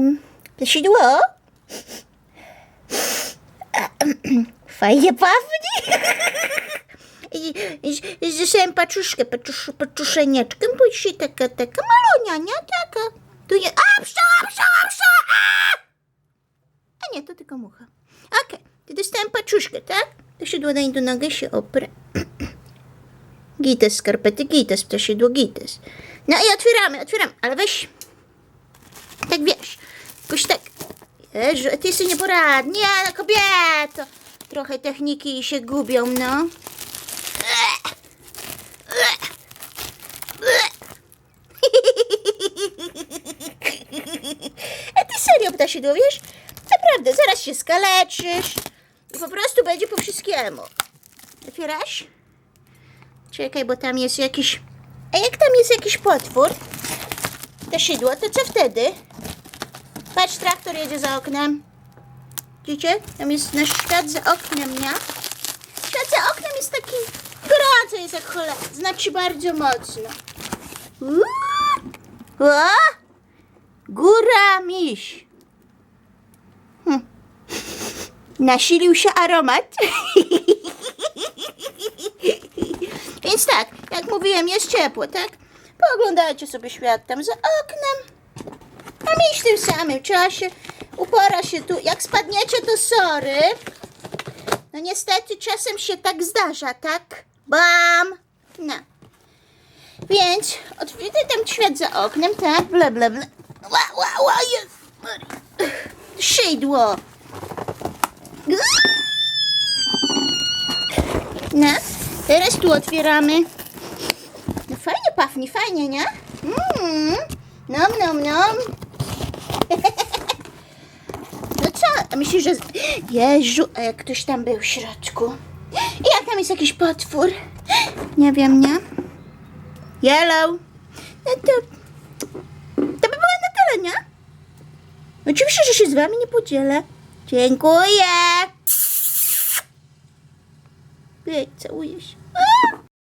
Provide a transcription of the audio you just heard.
oknem. Sidło? Fajnie pachnie. Zresztą paczuszkę, paczusz, paczuszenieczkę, bo dzisiaj taka, taka malonia, nie? Taka. Tu je... A, pszczoła, pszczoła, pszczoła! A! Nie, to tylko mucha. Okej, to dostałem paczuszkę, tak? To sidło daj do nogę się oprę. Gites, skarpety, gites, ptaszydło, gites. No i otwieramy, otwieramy, ale weź, tak wiesz, jakoś tak, Jezu, ty jesteś nieporadna, nie, no kobieto. Trochę techniki się gubią, no. A ty serio, ptaszydło, wiesz? Naprawdę, zaraz się skaleczysz i po prostu będzie po wszystkiemu. Otwierasz? Czekaj, bo tam jest jakiś... A jak tam jest jakiś potwór? To szydło, to co wtedy? Patrz, traktor jedzie za oknem. Widzicie? Tam jest nasz świat za oknem, nie? Świat za oknem jest taki gorący, jest jak cholera. Znaczy bardzo mocno. Uuu. O! Góra miś. Hm. Nasilił się aromat. Więc tak, jak mówiłem, jest ciepło, tak? Pooglądajcie sobie świat tam za oknem. Miś w tym samym czasie upora się tu. Jak spadniecie, to sorry. No niestety czasem się tak zdarza, tak? Bam! No. Więc odwiedzę tam świat za oknem, tak? Ble, ble. Ła, ła, ła, jest. Szydło. No, teraz tu otwieramy. No fajnie pachnie, fajnie, nie? Mmm, nom, nom, nom. No co, myślisz, że... Jeżu, a jak ktoś tam był w środku? I jak tam jest jakiś potwór? Nie wiem, nie? Yellow. No to... To by było na tyle, nie? Oczywiście, że się z wami nie podzielę. Dziękuję. Ej, całuję się.